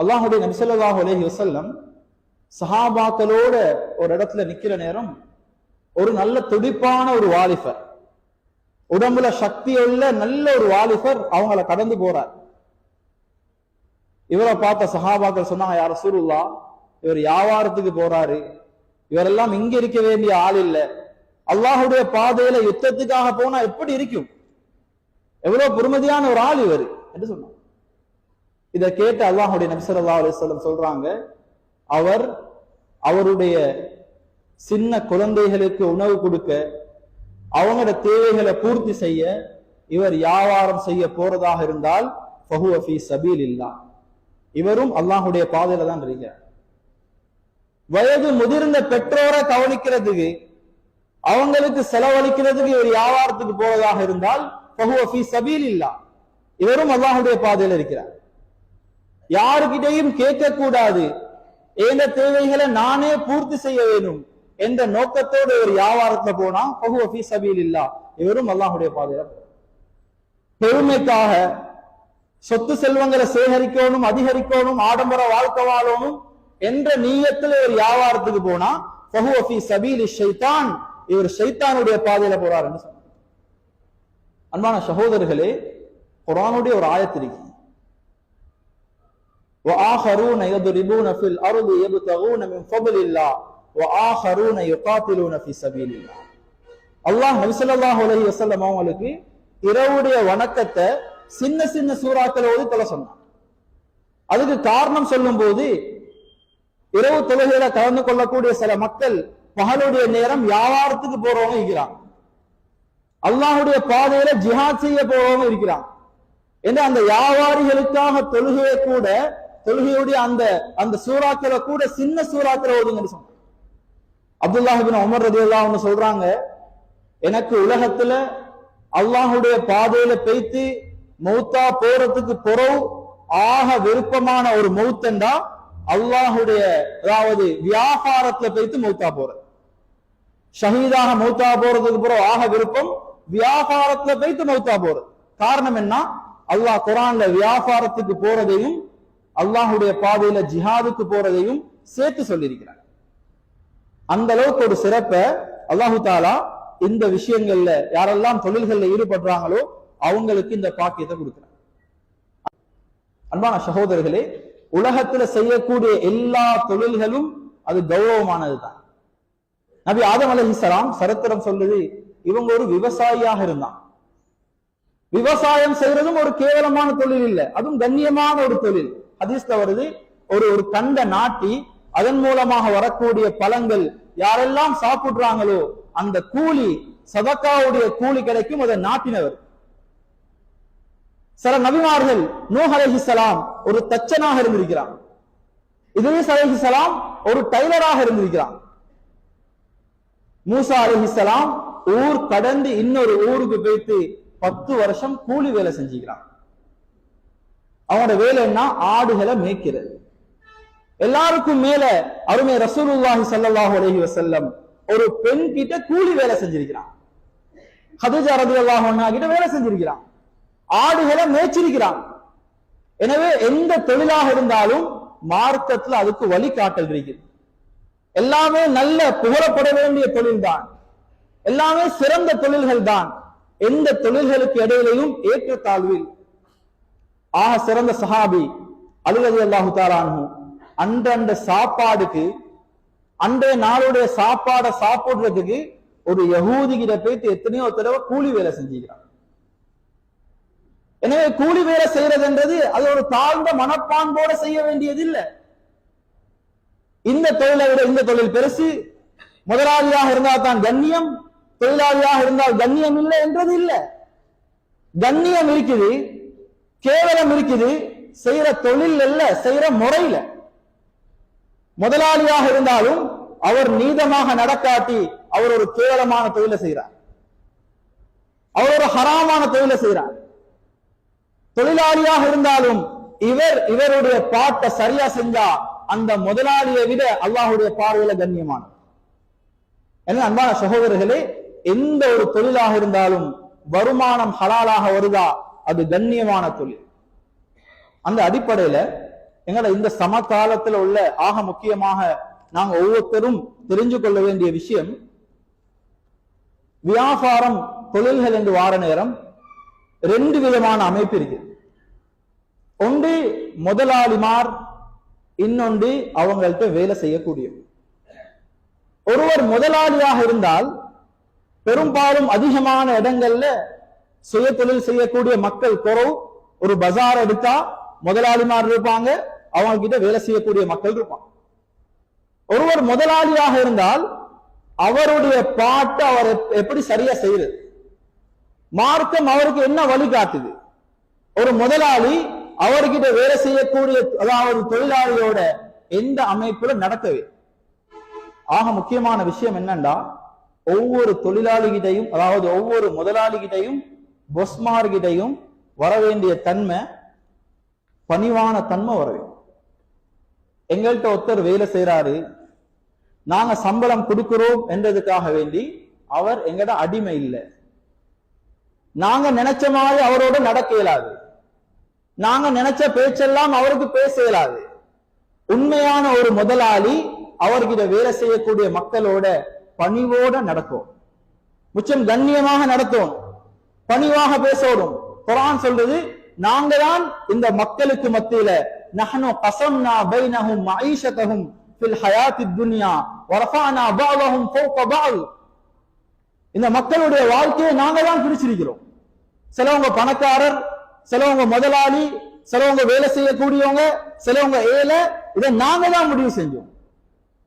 அல்லாஹுடைய நபிசல்லாஹு அலஹி வசல்லம் சஹாபாக்களோட ஒரு இடத்துல நிக்கிற நேரம் ஒரு நல்ல துடிப்பான ஒரு வாலிபர். உடம்புல சக்தி உள்ள நல்ல ஒரு வாலிபர் அவங்கள கடந்து போறார். இவரை பார்த்த சஹாபாக்கள் சொன்னாங்க யார சூருல்லா இவர் வியாபாரத்துக்கு போறாரு. இவரெல்லாம் இங்க இருக்க வேண்டிய ஆள் இல்ல. அல்லாஹுடைய பாதையில யுத்தத்துக்காக போனா எப்படி இருக்கும்? எவ்வளவு பொறுமதியான ஒரு ஆள் இவர் என்று சொன்னாங்க. இதை கேட்டு அல்லாஹுடைய நபிசல்லா அலிஸ்லம் சொல்றாங்க அவர் அவருடைய சின்ன குழந்தைகளுக்கு உணவு கொடுக்க அவங்களோட தேவைகளை பூர்த்தி செய்ய இவர் வியாபாரம் செய்ய போறதாக இருந்தால் ஃபஹுவ சபீல் இல்லா இவரும் அல்லாஹுடைய பாதையில தான் இருக்கிறார். வயது முதிர்ந்த பெற்றோரை கவனிக்கிறதுக்கு அவங்களுக்கு செலவழிக்கிறதுக்கு இவர் வியாபாரத்துக்கு போவதாக இருந்தால் ஃபஹுவ சபீல் இல்லா இவரும் அல்லாஹுடைய பாதையில இருக்கிறார். யாருக்கிட்டையும் கேட்கக்கூடாது. என்ற தேவைகளை நானே பூர்த்தி செய்ய வேண்டும் என்ற நோக்கத்தோடு ஒரு வியாபாரத்துல போனா பகுவ சபீல் இல்லா இவரும் அல்லாஹுடைய பாதையில பெருமைக்காக சொத்து செல்வங்களை சேகரிக்கணும் அதிகரிக்கணும் ஆடம்பர வாழ்க்கை வாழணும் என்ற நீயத்தில் ஒரு வியாபாரத்துக்கு போனா பகுவஃபி சபீல் சபீலி ஷைத்தான் இவர் ஷைத்தானுடைய பாதையில போறாருன்னு சொன்னார். அன்பான சகோதரர்களே குரானுடைய ஒரு ஆயத்திருக்கு وآخرون يضربون في الأرض يبتغون من فضل الله وآخرون يقاتلون في سبيل الله அல்லாஹ் நபி ஸல்லல்லாஹு அலைஹி வஸல்லம் அவங்களுக்கு இரவுடைய வணக்கத்தை சின்ன சின்ன சூறாக்களை ஓதி தொலை சொன்னான் அதுக்கு காரணம் சொல்லும் போது இரவு தொழுகையில கலந்து கொள்ளக்கூடிய சில மக்கள் பகலுடைய நேரம் வியாபாரத்துக்கு போறவங்க இருக்கிறாங்க அல்லாஹுடைய பாதையில ஜிஹாத் செய்ய போறவங்க இருக்கிறாங்க என்று அந்த வியாபாரிகளுக்காக தொழுகையை கூட தொழுகையுடைய அந்த அந்த சூறாக்களை கூட சின்ன சூறாக்களை ஓதுங்கன்னு சொன்னாங்க. அப்துல்லாஹிபின் உமர் ரதி ஒன்று சொல்றாங்க எனக்கு உலகத்துல அல்லாஹுடைய பாதையில பெய்த்து மௌத்தா போறதுக்கு பொறவு ஆக விருப்பமான ஒரு மௌத்தண்டா அல்லாஹுடைய அதாவது வியாபாரத்துல பெய்த்து மௌத்தா போறது ஷஹீதாக மௌத்தா போறதுக்கு பிறகு ஆக விருப்பம் வியாபாரத்துல பெய்த்து மௌத்தா போறது காரணம் என்ன? அல்லாஹ் குரான்ல வியாபாரத்துக்கு போறதையும் அல்லாஹுடைய பாதையில ஜிஹாதுக்கு போறதையும் சேர்த்து சொல்லியிருக்கிறாங்க அந்த அளவுக்கு ஒரு சிறப்பை அல்லாஹு தாலா இந்த விஷயங்கள்ல யாரெல்லாம் தொழில்கள்ல ஈடுபடுறாங்களோ அவங்களுக்கு இந்த பாக்கியத்தை கொடுக்கிறாங்க அன்பான சகோதரர்களே உலகத்துல செய்யக்கூடிய எல்லா தொழில்களும் அது கௌரவமானதுதான். நபி ஆதம் அலஹிசலாம் சரித்திரம் சொல்லுது இவங்க ஒரு விவசாயியாக இருந்தான் விவசாயம் செய்யறதும் ஒரு கேவலமான தொழில் இல்ல அதுவும் கண்ணியமான ஒரு தொழில். ஹதீஸ்ல வருது ஒரு ஒரு கண்ட நாட்டி அதன் மூலமாக வரக்கூடிய பழங்கள் யாரெல்லாம் சாப்பிடுறாங்களோ அந்த கூலி சதக்காவுடைய கூலி கிடைக்கும் அதை நாட்டினவர். சில நபிமார்கள் நூஹ் அலைஹிஸ்ஸலாம் ஒரு தச்சனாக இருந்திருக்கிறான். இதுவே அலைஹிஸ்ஸலாம் ஒரு டைலராக இருந்திருக்கிறான். மூசா அலஹிசலாம் ஊர் கடந்து இன்னொரு ஊருக்கு போயிட்டு பத்து வருஷம் கூலி வேலை செஞ்சுக்கிறான். அவனோட வேலை என்ன? ஆடுகளை மேய்க்கிறது. எல்லாருக்கும் மேல அருமை ரசூலுல்லாஹி ஸல்லல்லாஹு அலஹி வசல்லம் ஒரு பெண் கிட்ட கூலி வேலை செஞ்சிருக்கிறான். ஹதீஜா ரலியல்லாஹு அன்ஹா கிட்ட வேலை செஞ்சிருக்கிறான். ஆடுகளை மேய்ச்சிருக்கிறான். எனவே எந்த தொழிலாக இருந்தாலும் மார்க்கத்துல அதுக்கு வழிகாட்டல் இருக்குது. எல்லாமே நல்ல புகழப்பட வேண்டிய தொழில் தான் எல்லாமே சிறந்த தொழில்கள் தான் எந்த தொழில்களுக்கு இடையிலையும் ஏற்றத்தாழ்வில் ஆக சிறந்த சஹாபி அழுகது அல்லாஹு தாலானு அன்றண்ட சாப்பாடுக்கு அன்றைய நாளுடைய சாப்பாடை சாப்பிடுறதுக்கு ஒரு யகூதி கிட்ட போயிட்டு எத்தனையோ தடவை கூலி வேலை செஞ்சுக்கிறான். எனவே கூலி வேலை செய்யறதுன்றது அது ஒரு தாழ்ந்த மனப்பான்போட செய்ய வேண்டியது இல்லை இந்த தொழிலை விட இந்த தொழில் பெருசு. முதலாளியாக இருந்தால் தான் கண்ணியம் தொழிலாளியாக இருந்தால் கண்ணியம் இல்லை என்றது இல்லை. கண்ணியம் இருக்குது கேவலம் இருக்குது செய்யற தொழில் அல்ல செய்யற முறையில. முதலாளியாக இருந்தாலும் அவர் நீதமாக நடக்காட்டி அவர் ஒரு கேவலமான தொழிலை செய்யறார் அவர் ஒரு ஹராமான தொழிலை செய்யறார் தொழிலாளியாக இருந்தாலும் இவர் இவருடைய பாட்டை சரியா செஞ்சா அந்த முதலாளியை விட அல்லாஹுடைய பார்வையில கண்ணியமான என்ன அன்பான சகோதரர்களே எந்த ஒரு தொழிலாக இருந்தாலும் வருமானம் ஹலாலாக வருதா? அது கண்ணியமான தொழில். அந்த அடிப்படையில எங்கட இந்த சமகாலத்துல உள்ள ஆக முக்கியமாக நாங்க ஒவ்வொருத்தரும் தெரிஞ்சு கொள்ள வேண்டிய விஷயம் வியாபாரம் தொழில்கள் என்று வார நேரம் ரெண்டு விதமான அமைப்பு இருக்கு. ஒன்று முதலாளிமார் இன்னொன்று அவங்கள்ட்ட வேலை செய்யக்கூடிய ஒருவர் முதலாளியாக இருந்தால் பெரும்பாலும் அதிகமான இடங்கள்ல சுய தொழில் செய்யக்கூடிய மக்கள் குறவு ஒரு பஜார் எடுத்தா முதலாளிமார் இருப்பாங்க அவங்க கிட்ட வேலை செய்யக்கூடிய மக்கள் இருப்பாங்க. ஒருவர் முதலாளியாக இருந்தால் அவருடைய பாட்டு அவர் எப்படி சரியா செய்யறது மார்க்கம் அவருக்கு என்ன வழி காட்டுது? ஒரு முதலாளி அவர்கிட்ட வேலை செய்யக்கூடிய அதாவது தொழிலாளியோட எந்த அமைப்புல நடக்கவே ஆக முக்கியமான விஷயம் என்னன்னா ஒவ்வொரு தொழிலாளிகிட்டையும் அதாவது ஒவ்வொரு முதலாளிகிட்டையும் பொஸ்மார்கிட்டையும் வர வேண்டிய தன்மை பணிவான தன்மை வரவே எங்கள்கிட்ட ஒருத்தர் வேலை செய்யறாரு நாங்க சம்பளம் கொடுக்கிறோம் என்றதுக்காக வேண்டி அவர் எங்கட அடிமை இல்லை. நாங்க நினைச்ச மாதிரி அவரோட நடக்க இயலாது. நாங்க நினைச்ச பேச்செல்லாம் அவருக்கு பேச இயலாது. உண்மையான ஒரு முதலாளி அவர்கிட்ட வேலை செய்யக்கூடிய மக்களோட பணிவோட நடக்கும். முச்சம் கண்ணியமாக நடத்தும். பணிவாக பேசணும் குரான் சொல்றது நாங்க தான் இந்த மக்களுக்கு மத்தியில நஹனு கசம்னா பைனஹும் மஈஷதஹும் ஃபில் ஹயாத்தி துன்யா வரஃபானா பஅதஹும் ஃபௌக பஅத் இந்த மக்களுடைய வாழ்க்கையை நாங்க தான் பிரிச்சிருக்கிறோம். சிலவங்க பணக்காரர் சிலவங்க முதலாளி சிலவங்க வேலை செய்யக்கூடியவங்க சிலவங்க ஏழை இதை நாங்க தான் முடிவு செஞ்சோம்.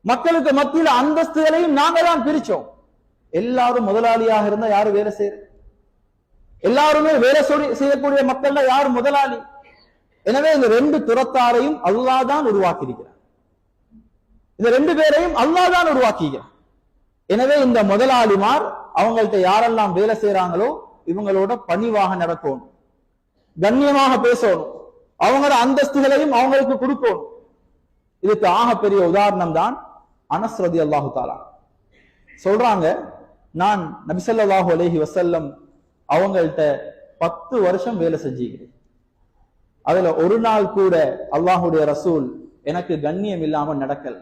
மக்களுக்கு மத்தியில அந்தஸ்துகளையும் நாங்க தான் பிரிச்சோம். எல்லாரும் முதலாளியாக இருந்தா யாரும் வேலை செய்யறது? எல்லாருமே வேலை சொல்லி- செய்யக்கூடிய மக்கள்ல யார் முதலாளி? எனவே இந்த ரெண்டு துறத்தாரையும் அல்லா தான் உருவாக்கியிருக்கிறார். இந்த ரெண்டு பேரையும் அல்லாஹ் தான் உருவாக்கிக்கிறார் எனவே இந்த முதலாளிமார் அவங்கள்ட்ட யாரெல்லாம் வேலை செய்யறாங்களோ இவங்களோட பணிவாக நடக்கணும். கண்ணியமாக பேசணும். அவங்களோட அந்தஸ்துகளையும் அவங்களுக்கு கொடுக்கணும். இதுக்கு ஆக பெரிய உதாரணம் தான் அனஸ்ரதி அல்லாஹு தாலா சொல்றாங்க நான் நபிசல்லாஹு அலைஹி வசல்லம் அவங்கள்ட்ட பத்து வருஷம் வேலை செஞ்சுக்கிறேன் அதுல ஒரு நாள் கூட அல்லாஹுடைய ரசூல் எனக்கு கண்ணியம் இல்லாம நடக்கல.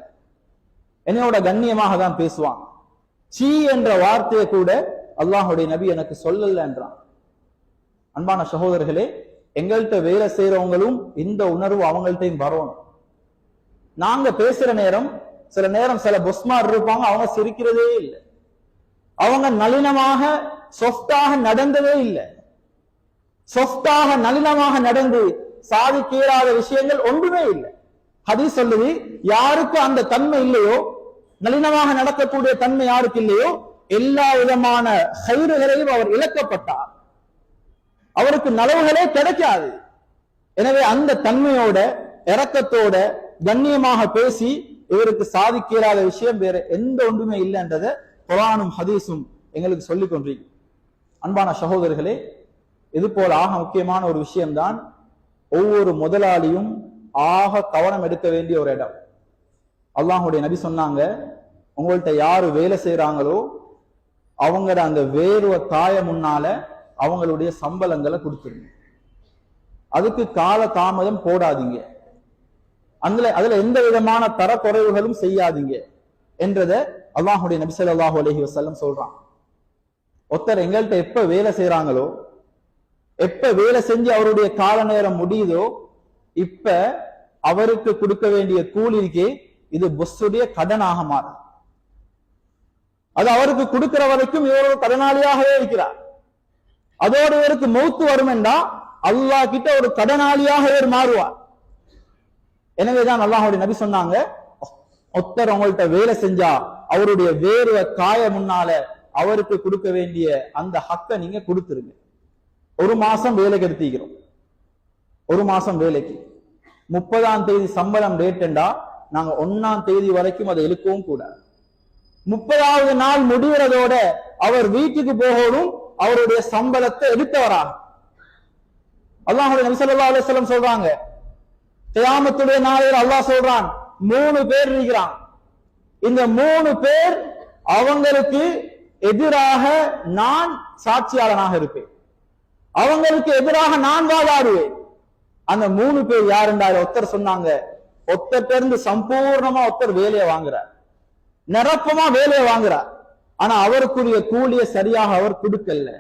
என்னையோட கண்ணியமாக தான் பேசுவான். சீ என்ற வார்த்தையை கூட அல்லாஹுடைய நபி எனக்கு சொல்லல என்றான். அன்பான சகோதரர்களே எங்கள்கிட்ட வேலை செய்யறவங்களும் இந்த உணர்வு அவங்கள்ட்டையும் வரணும். நாங்க பேசுற நேரம் சில நேரம் சில பொஸ்மார் இருப்பாங்க அவங்க சிரிக்கிறதே இல்லை. அவங்க நளினமாக சொஃப்டாக நடந்ததே இல்லை. சொஃப்டாக நளினமாக நடந்து சாதிக்க விஷயங்கள் ஒன்றுமே இல்லை. ஹதீஸ் சொல்லுது யாருக்கு அந்த தன்மை இல்லையோ நளினமாக நடக்கக்கூடிய தன்மை யாருக்கு இல்லையோ எல்லா விதமான கயிறுகளையும் அவர் இழக்கப்பட்டார். அவருக்கு நலவுகளே கிடைக்காது. எனவே அந்த தன்மையோட இரக்கத்தோட கண்ணியமாக பேசி இவருக்கு சாதிக்கிறாத விஷயம் வேற எந்த ஒன்றுமே இல்லைன்றதை குரானும் ஹதீஸும் எங்களுக்கு சொல்லிக் கொண்டிருக்கு அன்பான சகோதரர்களே இது போல ஆக முக்கியமான ஒரு விஷயம்தான் ஒவ்வொரு முதலாளியும் ஆக கவனம் எடுக்க வேண்டிய ஒரு இடம். அல்லாஹுடைய நபி சொன்னாங்க உங்கள்கிட்ட யாரு வேலை செய்யறாங்களோ அவங்களோட அந்த வேர்வை தாய முன்னால அவங்களுடைய சம்பளங்களை கொடுத்துருங்க. அதுக்கு கால தாமதம் போடாதீங்க. அதுல அதுல எந்த விதமான தரக்குறைவுகளும் செய்யாதீங்க. என்றதை அல்லாஹுடைய நபிசல் அல்லாஹு அலஹி வசல்லம் சொல்றான். ஒருத்தர் எங்கள்கிட்ட எப்ப வேலை செய்யறாங்களோ எப்ப வேலை செஞ்சு அவருடைய கால நேரம் முடியுதோ இப்ப அவருக்கு கொடுக்க வேண்டிய கூலிக்கு இது பொஸ்ஸுடைய கடனாக மாறும். அது அவருக்கு கொடுக்கிற வரைக்கும் இவர் ஒரு கடனாளியாகவே இருக்கிறார். அதோடு இவருக்கு மௌத்து வரும் என்றா அல்லாஹ் கிட்ட ஒரு கடனாளியாக இவர் மாறுவார். எனவேதான் அல்லாஹுடைய நபி சொன்னாங்க ஒருத்தர் உங்கள்கிட்ட வேலை செஞ்சா அவருடைய வேர்வை காய முன்னால அவருக்கு கொடுக்க வேண்டிய அந்த ஹக்கை நீங்க கொடுத்துருங்க. ஒரு மாசம் வேலைக்கு எடுத்திக்கிறோம் ஒரு மாசம் வேலைக்கு. முப்பதாம் தேதி சம்பளம் ரேட்டுண்டா நாங்க ஒன்னாம் தேதி வரைக்கும் அதை இழுக்கவும் கூடாது. முப்பதாவது நாள் முடிகிறதோட அவர் வீட்டுக்கு போகணும் அவருடைய சம்பளத்தை எடுத்தவரா அல்லாஹுடைய நபி ஸல்லல்லாஹு சொல்றாங்க. தியாமத்துடைய நாளையில் அல்லாஹ் சொல்றான் மூணு பேர் இருக்கிறான் இந்த மூணு பேர் அவங்களுக்கு எதிராக நான் சாட்சியாளனாக இருப்பேன். அவங்களுக்கு எதிராக நான் வாதாடுவேன். அந்த மூணு பேர் யாருண்டாரு ஒருத்தர் சொன்னாங்க. ஒத்தர்ட்ட இருந்து சம்பூர்ணமா ஒருத்தர் வேலையை வாங்குறார். நிரப்பமா வேலையை வாங்குறார். ஆனா அவருக்குரிய கூலியை சரியாக அவர் கொடுக்கல.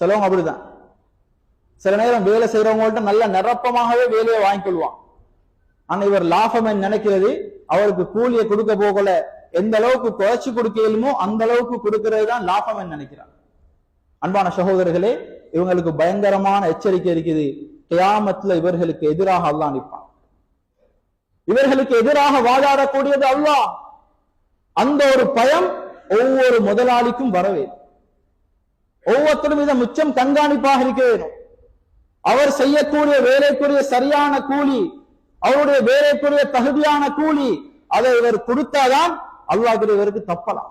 சிலவங்க அப்படிதான். சில நேரம் வேலை செய்யறவங்கள்ட்ட நல்ல நிரப்பமாகவே வேலையை வாங்கி கொள்வான். ஆனா இவர் லாபம் நினைக்கிறது. அவருக்கு கூலியை கொடுக்க போகல. எந்த அளவுக்கு குறைச்சு கொடுக்கலுமோ அந்த அளவுக்கு கொடுக்கிறது தான் லாபம் நினைக்கிறார். அன்பான சகோதரர்களே இவங்களுக்கு பயங்கரமான எச்சரிக்கை இருக்குது. கியாமத்துல இவர்களுக்கு எதிராக அல்லா நிற்பான். இவர்களுக்கு எதிராக வாதாடக்கூடியது அல்லா அந்த ஒரு பயம் ஒவ்வொரு முதலாளிக்கும் வரவே ஒவ்வொருத்தரும் இதை முச்சம் கண்காணிப்பாக இருக்க வேணும் அவர் செய்யக்கூடிய வேலைக்குரிய சரியான கூலி அவருடைய வேலைக்குரிய தகுதியான கூலி அதை இவர் கொடுத்தாதான் அல்லாஹ் இவருக்கு தப்பலாம்.